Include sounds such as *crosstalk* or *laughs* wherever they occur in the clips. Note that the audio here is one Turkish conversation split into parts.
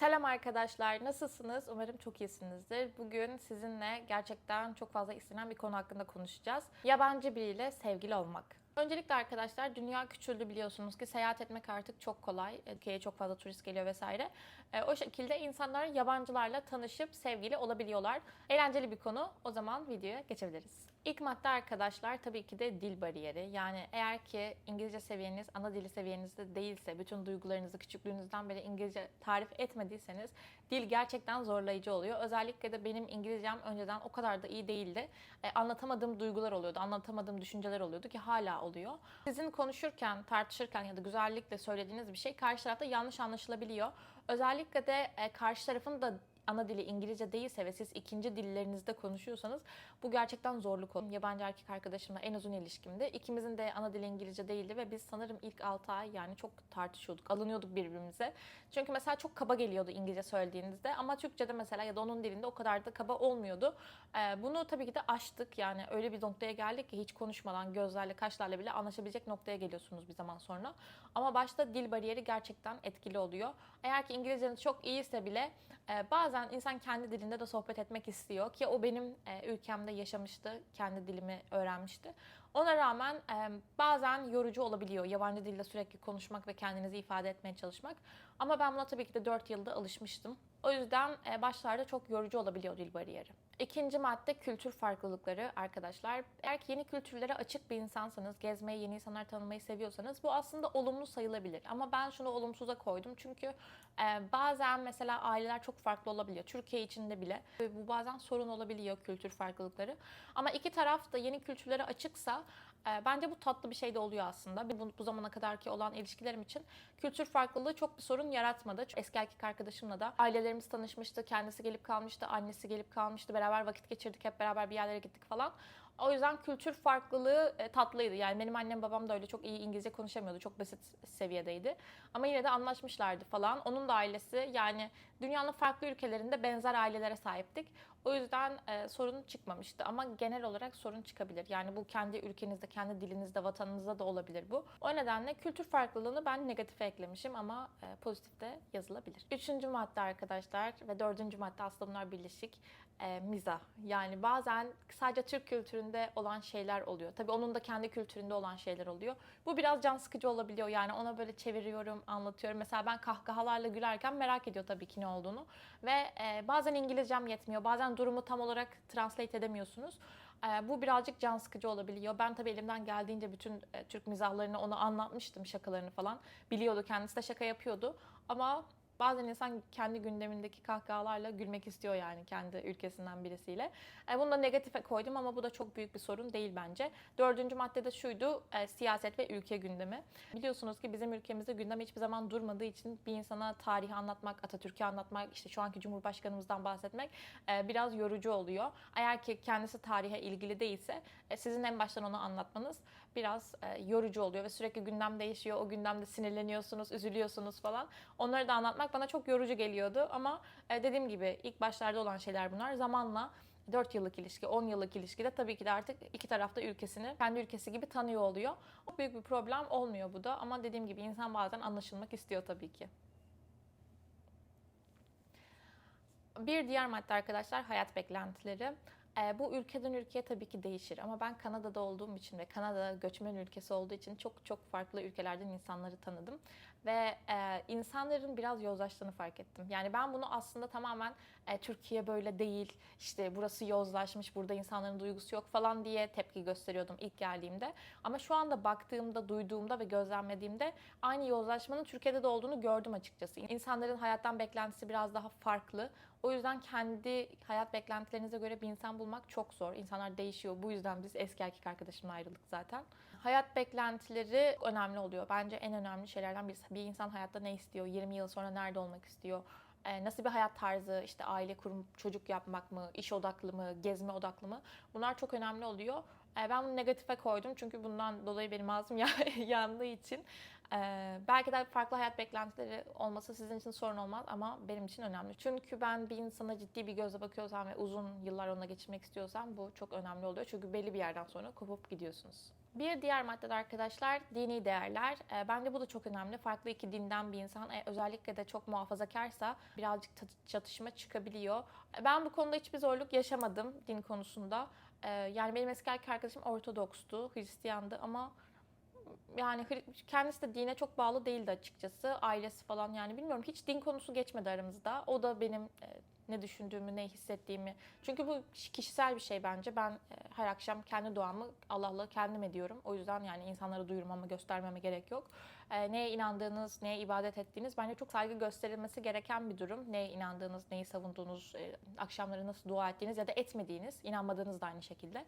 Selam arkadaşlar, nasılsınız? Umarım çok iyisinizdir. Bugün sizinle gerçekten çok fazla istenen bir konu hakkında konuşacağız. Yabancı biriyle sevgili olmak. Öncelikle arkadaşlar dünya küçüldü biliyorsunuz ki seyahat etmek artık çok kolay. Ülkeye çok fazla turist geliyor vesaire. E, o şekilde insanlar yabancılarla tanışıp sevgili olabiliyorlar. Eğlenceli bir konu. O zaman videoya geçebiliriz. İlk madde arkadaşlar tabii ki de dil bariyeri. Yani eğer ki İngilizce seviyeniz ana dili seviyenizde değilse, bütün duygularınızı küçüklüğünüzden beri İngilizce tarif etmediyseniz dil gerçekten zorlayıcı oluyor. Özellikle de benim İngilizcem önceden o kadar da iyi değildi. E, anlatamadığım duygular oluyordu, anlatamadığım düşünceler oluyordu ki hala oluyor. Sizin konuşurken, tartışırken ya da güzellikle söylediğiniz bir şey karşı tarafta yanlış anlaşılabiliyor. Özellikle de e, karşı tarafın da ana dili İngilizce değilse ve siz ikinci dillerinizde konuşuyorsanız bu gerçekten zorluk olur. Yabancı erkek arkadaşımla en uzun ilişkimde ikimizin de ana dili İngilizce değildi ve biz sanırım ilk 6 ay yani çok tartışıyorduk, alınıyorduk birbirimize. Çünkü mesela çok kaba geliyordu İngilizce söylediğinizde ama Türkçe'de mesela ya da onun dilinde o kadar da kaba olmuyordu. Ee, bunu tabii ki de aştık yani öyle bir noktaya geldik ki hiç konuşmadan gözlerle kaşlarla bile anlaşabilecek noktaya geliyorsunuz bir zaman sonra. Ama başta dil bariyeri gerçekten etkili oluyor. Eğer ki İngilizceniz çok iyiyse bile e, bazen insan kendi dilinde de sohbet etmek istiyor ki o benim e, ülkemde yaşamıştı, kendi dilimi öğrenmişti. Ona rağmen e, bazen yorucu olabiliyor yabancı dilde sürekli konuşmak ve kendinizi ifade etmeye çalışmak. Ama ben buna tabii ki de 4 yılda alışmıştım. O yüzden e, başlarda çok yorucu olabiliyor dil bariyeri. İkinci madde kültür farklılıkları arkadaşlar. Eğer ki yeni kültürlere açık bir insansanız, gezmeyi, yeni insanlar tanımayı seviyorsanız bu aslında olumlu sayılabilir. Ama ben şunu olumsuza koydum çünkü e, bazen mesela aileler çok farklı olabiliyor. Türkiye içinde bile bu bazen sorun olabiliyor kültür farklılıkları. Ama iki taraf da yeni kültürlere açıksa e, bence bu tatlı bir şey de oluyor aslında. Bu, bu zamana kadarki olan ilişkilerim için kültür farklılığı çok bir sorun yaratmadı. Eski erkek arkadaşımla da ailelerimiz tanışmıştı. Kendisi gelip kalmıştı, annesi gelip kalmıştı. Beraber vakit geçirdik, hep beraber bir yerlere gittik falan. O yüzden kültür farklılığı e, tatlıydı. Yani benim annem babam da öyle çok iyi İngilizce konuşamıyordu. Çok basit seviyedeydi. Ama yine de anlaşmışlardı falan. Onun da ailesi yani dünyanın farklı ülkelerinde benzer ailelere sahiptik. O yüzden e, sorun çıkmamıştı. Ama genel olarak sorun çıkabilir. Yani bu kendi ülkenizde, kendi dilinizde, vatanınızda da olabilir bu. O nedenle kültür farklılığını ben negatife eklemişim ama e, pozitif de yazılabilir. Üçüncü madde arkadaşlar ve dördüncü madde aslında bunlar birleşik. E, mizah. Yani bazen sadece Türk kültüründe olan şeyler oluyor. Tabii onun da kendi kültüründe olan şeyler oluyor. Bu biraz can sıkıcı olabiliyor. Yani ona böyle çeviriyorum, anlatıyorum. Mesela ben kahkahalarla gülerken merak ediyor tabii ki ne olduğunu. Ve e, bazen İngilizcem yetmiyor. Bazen durumu tam olarak translate edemiyorsunuz. E, bu birazcık can sıkıcı olabiliyor. Ben tabii elimden geldiğince bütün e, Türk mizahlarını ona anlatmıştım, şakalarını falan. Biliyordu, kendisi de şaka yapıyordu. Ama Bazen insan kendi gündemindeki kahkahalarla gülmek istiyor yani kendi ülkesinden birisiyle. E, bunu da negatife koydum ama bu da çok büyük bir sorun değil bence. Dördüncü maddede şuydu, e, siyaset ve ülke gündemi. Biliyorsunuz ki bizim ülkemizde gündem hiçbir zaman durmadığı için bir insana tarihi anlatmak, Atatürk'ü anlatmak, işte şu anki Cumhurbaşkanımızdan bahsetmek e, biraz yorucu oluyor. Eğer ki kendisi tarihe ilgili değilse e, sizin en baştan onu anlatmanız biraz e, yorucu oluyor ve sürekli gündem değişiyor. O gündemde sinirleniyorsunuz, üzülüyorsunuz falan. Onları da anlatmak bana çok yorucu geliyordu ama e, dediğim gibi ilk başlarda olan şeyler bunlar. Zamanla 4 yıllık ilişki, 10 yıllık ilişkide tabii ki de artık iki tarafta ülkesini kendi ülkesi gibi tanıyor oluyor. Çok büyük bir problem olmuyor bu da ama dediğim gibi insan bazen anlaşılmak istiyor tabii ki. Bir diğer madde arkadaşlar hayat beklentileri. E, bu ülkeden ülkeye tabii ki değişir ama ben Kanada'da olduğum için ve Kanada göçmen ülkesi olduğu için çok çok farklı ülkelerden insanları tanıdım ve e, insanların biraz yozlaştığını fark ettim. Yani ben bunu aslında tamamen e, Türkiye böyle değil, işte burası yozlaşmış, burada insanların duygusu yok falan diye tepki gösteriyordum ilk geldiğimde. Ama şu anda baktığımda, duyduğumda ve gözlemlediğimde aynı yozlaşmanın Türkiye'de de olduğunu gördüm açıkçası. İnsanların hayattan beklentisi biraz daha farklı. O yüzden kendi hayat beklentilerinize göre bir insan bulmak çok zor. İnsanlar değişiyor. Bu yüzden biz eski erkek arkadaşımla ayrıldık zaten. Hayat beklentileri önemli oluyor. Bence en önemli şeylerden birisi. Bir insan hayatta ne istiyor? 20 yıl sonra nerede olmak istiyor? Ee, nasıl bir hayat tarzı, işte aile kurup çocuk yapmak mı, iş odaklı mı, gezme odaklı mı? Bunlar çok önemli oluyor. Ee, ben bunu negatife koydum çünkü bundan dolayı benim ağzım *laughs* yandığı için. Ee, belki de farklı hayat beklentileri olması sizin için sorun olmaz ama benim için önemli. Çünkü ben bir insana ciddi bir gözle bakıyorsam ve uzun yıllar onunla geçirmek istiyorsam bu çok önemli oluyor. Çünkü belli bir yerden sonra kopup gidiyorsunuz. Bir diğer maddede arkadaşlar dini değerler. Ee, bence bu da çok önemli. Farklı iki dinden bir insan e, özellikle de çok muhafazakarsa birazcık çatışma çıkabiliyor. E, Ben bu konuda hiçbir zorluk yaşamadım din konusunda. Ee, yani benim eski arkadaşım Ortodokstu, Hristiyandı ama yani kendisi de dine çok bağlı değildi açıkçası. Ailesi falan yani bilmiyorum hiç din konusu geçmedi aramızda. O da benim e, ne düşündüğümü, ne hissettiğimi. Çünkü bu kişisel bir şey bence. Ben e, her akşam kendi duamı Allah'la kendim ediyorum. O yüzden yani insanlara duyurmama, göstermeme gerek yok. E, neye inandığınız, neye ibadet ettiğiniz bence çok saygı gösterilmesi gereken bir durum. Neye inandığınız, neyi savunduğunuz, akşamları nasıl dua ettiğiniz ya da etmediğiniz, inanmadığınız da aynı şekilde.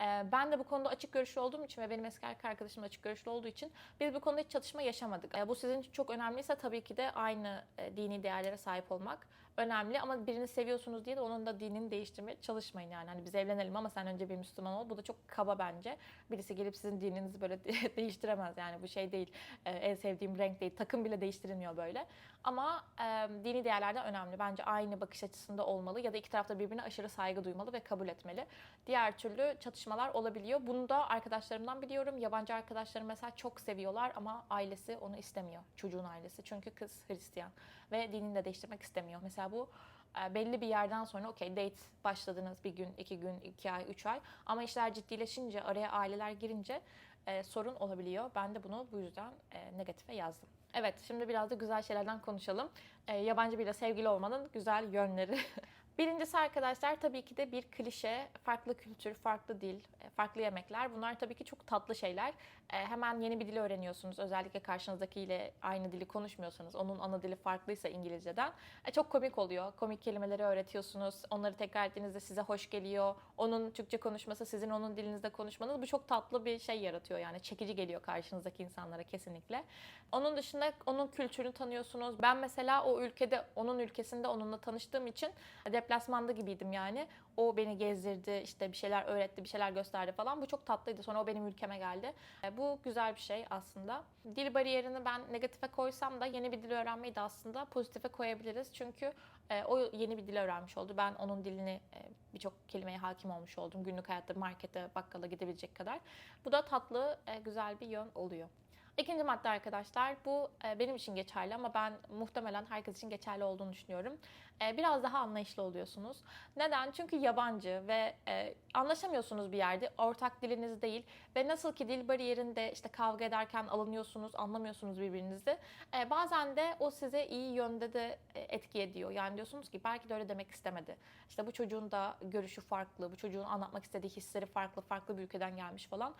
Ee, Ben de bu konuda açık görüşlü olduğum için ve benim eski erkek arkadaşım da açık görüşlü olduğu için biz bu konuda hiç çatışma yaşamadık. Ee, Bu sizin için çok önemliyse tabii ki de aynı e, dini değerlere sahip olmak önemli ama birini seviyorsunuz diye de onun da dinini değiştirmeye çalışmayın yani. Hani biz evlenelim ama sen önce bir Müslüman ol. Bu da çok kaba bence. Birisi gelip sizin dininizi böyle *laughs* değiştiremez yani bu şey değil. Ee, En sevdiğim renk değil. Takım bile değiştirilmiyor böyle. Ama e, dini değerler de önemli. Bence aynı bakış açısında olmalı ya da iki tarafta birbirine aşırı saygı duymalı ve kabul etmeli. Diğer türlü çatışmalar olabiliyor. Bunu da arkadaşlarımdan biliyorum. Yabancı arkadaşlarım mesela çok seviyorlar ama ailesi onu istemiyor. Çocuğun ailesi. Çünkü kız Hristiyan ve dinini de değiştirmek istemiyor. Mesela bu belli bir yerden sonra okey date başladınız bir gün, iki gün, iki ay, üç ay ama işler ciddileşince araya aileler girince e, sorun olabiliyor. Ben de bunu bu yüzden e, negatife yazdım. Evet şimdi biraz da güzel şeylerden konuşalım. E, yabancı biriyle sevgili olmanın güzel yönleri. *laughs* Birincisi arkadaşlar tabii ki de bir klişe, farklı kültür, farklı dil, e, farklı yemekler. Bunlar tabii ki çok tatlı şeyler. E, Hemen yeni bir dil öğreniyorsunuz. Özellikle karşınızdakiyle aynı dili konuşmuyorsanız, onun ana dili farklıysa İngilizceden. e, Çok komik oluyor. Komik kelimeleri öğretiyorsunuz. Onları tekrar ettiğinizde size hoş geliyor. Onun Türkçe konuşması, sizin onun dilinizde konuşmanız bu çok tatlı bir şey yaratıyor. Yani çekici geliyor karşınızdaki insanlara kesinlikle. Onun dışında onun kültürünü tanıyorsunuz. Ben mesela o ülkede, onun ülkesinde onunla tanıştığım için deplasmanda gibiydim yani. O beni gezdirdi, işte bir şeyler öğretti, bir şeyler gösterdi falan. Bu çok tatlıydı. Sonra o benim ülkeme geldi. E, Bu güzel bir şey aslında. Dil bariyerini ben negatife koysam da yeni bir dil öğrenmeyi de aslında pozitife koyabiliriz. Çünkü e, o yeni bir dil öğrenmiş oldu. Ben onun dilini e, birçok kelimeye hakim olmuş oldum. Günlük hayatta markete, bakkala gidebilecek kadar. Bu da tatlı, güzel bir yön oluyor. İkinci madde arkadaşlar bu benim için geçerli ama ben muhtemelen herkes için geçerli olduğunu düşünüyorum. E, Biraz daha anlayışlı oluyorsunuz. Neden? Çünkü yabancı ve e, anlaşamıyorsunuz bir yerde. Ortak diliniz değil ve nasıl ki dil bariyerinde işte kavga ederken alınıyorsunuz, anlamıyorsunuz birbirinizi. E, Bazen de o size iyi yönde de etki ediyor. Yani diyorsunuz ki belki de öyle demek istemedi. İşte bu çocuğun da görüşü farklı, bu çocuğun anlatmak istediği hisleri farklı, farklı bir ülkeden gelmiş falan.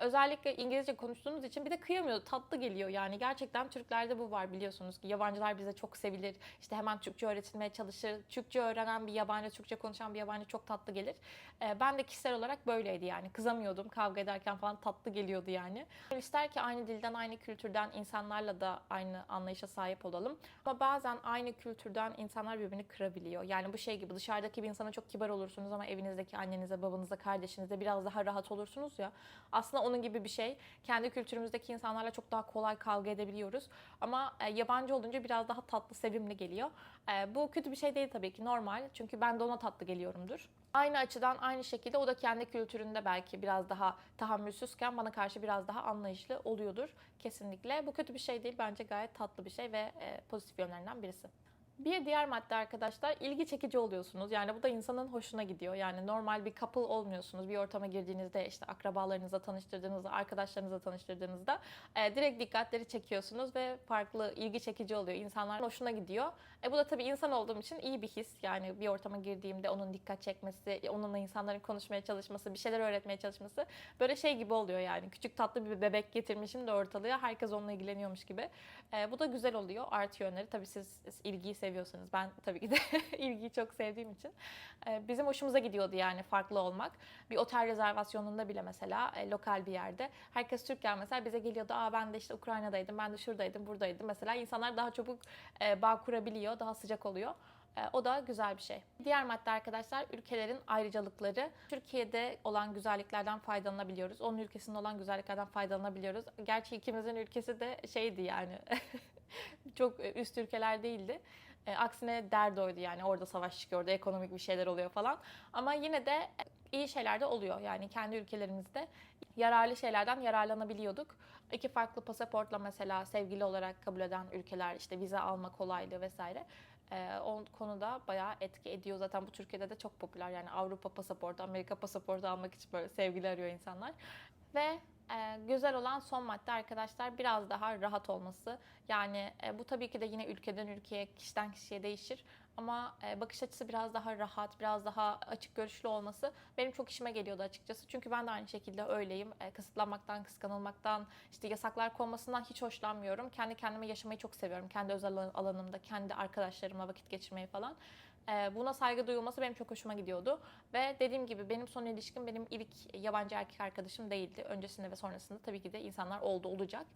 Özellikle İngilizce konuştuğunuz için bir de kıyamıyor, tatlı geliyor yani. Gerçekten Türklerde bu var biliyorsunuz ki yabancılar bize çok sevilir. İşte hemen Türkçe öğretilmeye çalışır. Türkçe öğrenen bir yabancı, Türkçe konuşan bir yabancı çok tatlı gelir. Ee, ben de kişisel olarak böyleydi yani. Kızamıyordum kavga ederken falan tatlı geliyordu yani. İster ki aynı dilden, aynı kültürden insanlarla da aynı anlayışa sahip olalım. Ama bazen aynı kültürden insanlar birbirini kırabiliyor. Yani bu şey gibi dışarıdaki bir insana çok kibar olursunuz ama evinizdeki annenize, babanıza, kardeşinize biraz daha rahat olursunuz ya. Aslında onun gibi bir şey. Kendi kültürümüzdeki insanlarla çok daha kolay kavga edebiliyoruz. Ama e, yabancı olunca biraz daha tatlı, sevimli geliyor. E, bu kötü bir şey değil tabii ki normal. Çünkü ben de ona tatlı geliyorumdur. Aynı açıdan aynı şekilde o da kendi kültüründe belki biraz daha tahammülsüzken bana karşı biraz daha anlayışlı oluyordur kesinlikle. Bu kötü bir şey değil bence gayet tatlı bir şey ve e, pozitif yönlerinden birisi. Bir diğer madde arkadaşlar ilgi çekici oluyorsunuz. Yani bu da insanın hoşuna gidiyor. Yani normal bir couple olmuyorsunuz. Bir ortama girdiğinizde işte akrabalarınızla tanıştırdığınızda, arkadaşlarınızla tanıştırdığınızda e, direkt dikkatleri çekiyorsunuz ve farklı ilgi çekici oluyor. İnsanlar hoşuna gidiyor. E, bu da tabii insan olduğum için iyi bir his. Yani bir ortama girdiğimde onun dikkat çekmesi, onunla insanların konuşmaya çalışması, bir şeyler öğretmeye çalışması böyle şey gibi oluyor yani. Küçük tatlı bir bebek getirmişim de ortalığa. Herkes onunla ilgileniyormuş gibi. E, bu da güzel oluyor. Artı yönleri. Tabii siz, siz ilgiyi seviyorsanız. Ben tabii ki de *laughs* ilgiyi çok sevdiğim için. e, bizim hoşumuza gidiyordu yani farklı olmak. Bir otel rezervasyonunda bile mesela e, lokal bir yerde. Herkes Türkken mesela bize geliyordu. Aa ben de işte Ukrayna'daydım, ben de şuradaydım, buradaydım. Mesela insanlar daha çabuk e, bağ kurabiliyor, daha sıcak oluyor. E, o da güzel bir şey. Diğer madde arkadaşlar ülkelerin ayrıcalıkları. Türkiye'de olan güzelliklerden faydalanabiliyoruz. Onun ülkesinde olan güzelliklerden faydalanabiliyoruz. Gerçi ikimizin ülkesi de şeydi yani *laughs* çok üst ülkeler değildi. E, aksine dert oydu yani orada savaş çıkıyor, orada ekonomik bir şeyler oluyor falan. Ama yine de iyi şeyler de oluyor yani kendi ülkelerimizde yararlı şeylerden yararlanabiliyorduk. İki farklı pasaportla mesela sevgili olarak kabul eden ülkeler işte vize alma kolaylığı vesaire. Ee, o konuda bayağı etki ediyor. Zaten bu Türkiye'de de çok popüler. Yani Avrupa pasaportu, Amerika pasaportu almak için böyle sevgili arıyor insanlar. Ve e, güzel olan son madde arkadaşlar biraz daha rahat olması. Yani e, bu tabii ki de yine ülkeden ülkeye, kişiden kişiye değişir. Ama e, bakış açısı biraz daha rahat, biraz daha açık görüşlü olması benim çok işime geliyordu açıkçası. Çünkü ben de aynı şekilde öyleyim. E, kısıtlanmaktan, kıskanılmaktan, işte yasaklar konmasından hiç hoşlanmıyorum. Kendi kendime yaşamayı çok seviyorum. Kendi özel alanımda, kendi arkadaşlarımla vakit geçirmeyi falan. E, buna saygı duyulması benim çok hoşuma gidiyordu. Ve dediğim gibi benim son ilişkim benim ilk yabancı erkek arkadaşım değildi. Öncesinde ve sonrasında tabii ki de insanlar oldu, olacak.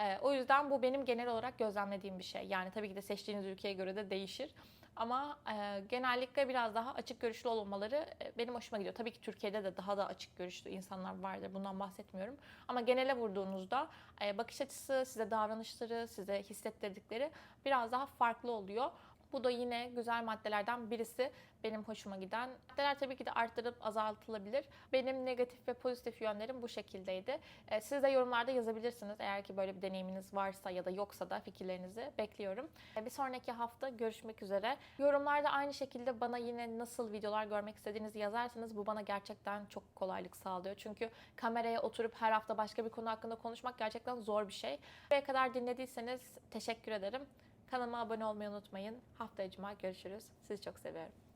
E, o yüzden bu benim genel olarak gözlemlediğim bir şey. Yani tabii ki de seçtiğiniz ülkeye göre de değişir. Ama e, genellikle biraz daha açık görüşlü olmaları e, benim hoşuma gidiyor. Tabii ki Türkiye'de de daha da açık görüşlü insanlar vardır. Bundan bahsetmiyorum. Ama genele vurduğunuzda e, bakış açısı, size davranışları, size hissettirdikleri biraz daha farklı oluyor. Bu da yine güzel maddelerden birisi benim hoşuma giden. Maddeler tabii ki de arttırıp azaltılabilir. Benim negatif ve pozitif yönlerim bu şekildeydi. Ee, siz de yorumlarda yazabilirsiniz. Eğer ki böyle bir deneyiminiz varsa ya da yoksa da fikirlerinizi bekliyorum. Ee, bir sonraki hafta görüşmek üzere. Yorumlarda aynı şekilde bana yine nasıl videolar görmek istediğinizi yazarsanız bu bana gerçekten çok kolaylık sağlıyor. Çünkü kameraya oturup her hafta başka bir konu hakkında konuşmak gerçekten zor bir şey. Buraya kadar dinlediyseniz teşekkür ederim. Kanalıma abone olmayı unutmayın. Haftaya cuma görüşürüz. Sizi çok seviyorum.